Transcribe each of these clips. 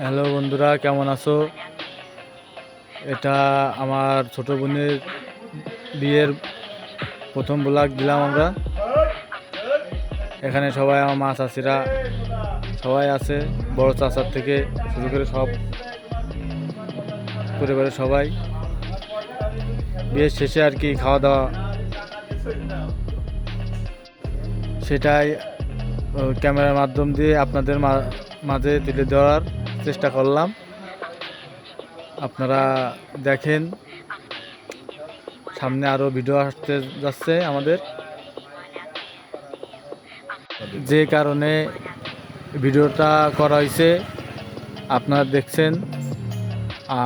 Hello বন্ধুরা, কেমন আছো? এটা আমার ছোট বোনের বিয়ের প্রথম ব্লগ দিলাম আমরা। এখানে সবাই আমার মা চাষিরা সবাই আছে, বড় চাচার থেকে শুরু করে সব পরিবারের সবাই। বিয়ের শেষে আর কি খাওয়া দাওয়া। সেটাই ক্যামেরার মাধ্যম দিয়ে আপনাদের মাঝে তুলে দেওয়ার চেষ্টা করলাম। আপনারা দেখেন, সামনে আরও ভিডিও আসতে যাচ্ছে আমাদের। যে কারণে ভিডিওটা করা হয়েছে, আপনারা দেখছেন।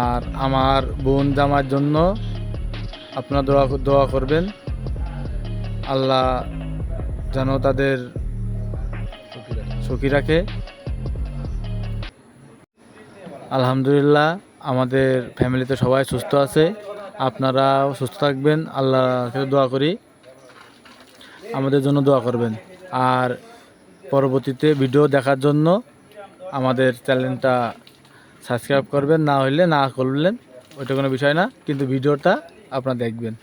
আর আমার বোন জামার জন্য আপনারা দোয়া দোয়া করবেন। আল্লাহ যেন তাদের সুখী রাখে। আলহামদুলিল্লাহ, আমাদের ফ্যামিলিতে সবাই সুস্থ আছে। আপনারাও সুস্থ থাকবেন। আল্লাহকে দোয়া করি। আমাদের জন্য দোয়া করবেন। আর পরবর্তীতে ভিডিও দেখার জন্য আমাদের চ্যানেলটা সাবস্ক্রাইব করবেন। না হইলে না করলেন, ওইটা কোনো বিষয় না। কিন্তু ভিডিওটা আপনারা দেখবেন।